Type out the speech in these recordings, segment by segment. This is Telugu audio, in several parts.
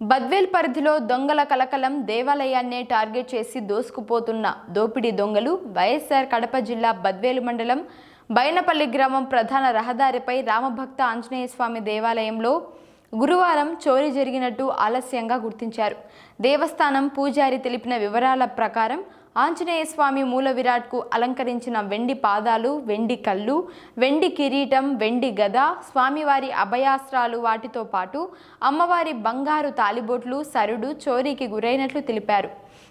బద్వేల్ పరిధిలో దొంగల కలకలం దేవాలయాన్నే టార్గెట్ చేసి దోసుకుపోతున్న దోపిడీ దొంగలు వైఎస్ఆర్ కడప జిల్లా బద్వేలు మండలం బైనపల్లి గ్రామం ప్రధాన రహదారిపై రామభక్త ఆంజనేయ స్వామి దేవాలయంలో గురువారం చోరీ జరిగినట్టు ఆలస్యంగా గుర్తించారు. దేవస్థానం పూజారి తెలిపిన వివరాల ప్రకారం ఆంజనేయ స్వామి మూల విరాట్కు అలంకరించిన వెండి పాదాలు వెండి కళ్ళు వెండి కిరీటం వెండి గద స్వామివారి అభయాస్త్రాలు వాటితో పాటు అమ్మవారి బంగారు తాలిబొట్లు సరుడు చోరీకి గురైనట్లు తెలిపారు.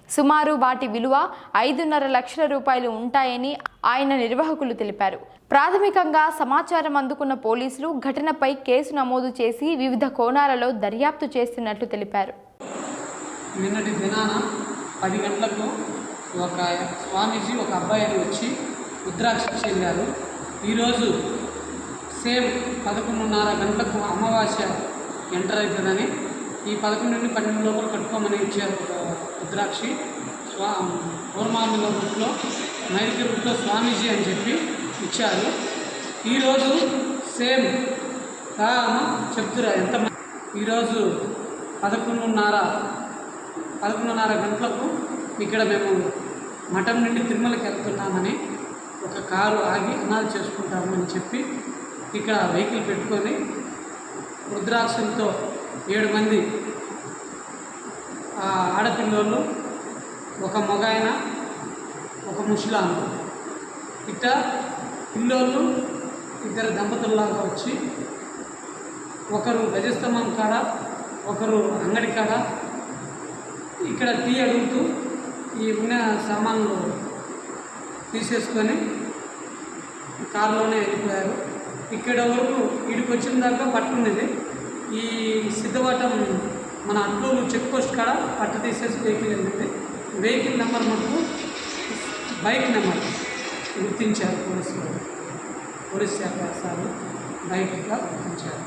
సుమారు వాటి విలువ ఐదున్నర లక్షల రూపాయలు ఉంటాయని ఆయన నిర్వాహకులు తెలిపారు. ప్రాథమికంగా సమాచారం అందుకున్న పోలీసులు ఘటనపై కేసు నమోదు చేసి వివిధ కోణాలలో దర్యాప్తు చేస్తున్నట్లు తెలిపారు. నిన్నటి దినాన పది గంటలకు ఒక స్వామీజీ ఒక అబ్బాయిని వచ్చి రుద్రాక్ష చెందారు ఈరోజు సేమ్ పదకొండున్నర గంటలకు అమావాస్య ఎంటర్ అవుతుందని ఈ పదకొండు నుండి పన్నెండు లోపల కట్టుకోమని ఇచ్చారు రుద్రాక్షి. స్వా పూర్మామిల రూట్లో నైరుతి రూట్లో స్వామీజీ అని చెప్పి ఇచ్చారు. ఈరోజు సేమ్ చెప్తురా ఎంత ఈరోజు పదకొండున్నర పదకొండున్నర గంటలకు ఇక్కడ మేము మఠం నుండి తిరుమలకి వెళ్తున్నామని ఒక కారు ఆగి అనాలు చేసుకుంటామని చెప్పి ఇక్కడ వెహికల్ పెట్టుకొని రుద్రాక్షంతో ఏడు మంది ఆ ఆడపిల్లోళ్ళు ఒక మగాయన ఒక ముసలాము. ఇట్ట పిల్లోళ్ళు ఇద్దరు దంపతుల్లాగా వచ్చి ఒకరు గజస్తంభం కాడ ఒకరు అంగడి కాడ ఇక్కడ టీ అడుగుతూ ఈ ఉన్న సామాన్లు తీసేసుకొని కారులోనే వెళ్ళిపోయారు. ఇక్కడ వరకు ఇడికి వచ్చిన దాకా పట్టుకునేది ఈ సిద్ధవటం మన అట్లూరు చెక్ పోస్ట్ కాడ పట్టు తీసేసి వెహికల్ వెళ్ళింది. వెహికల్ నెంబర్ మటుకు బైక్ నెంబర్ గుర్తించారు పోలీసులు. పోలీస్ శాఖ సార్లు బైక్గా గుర్తించారు.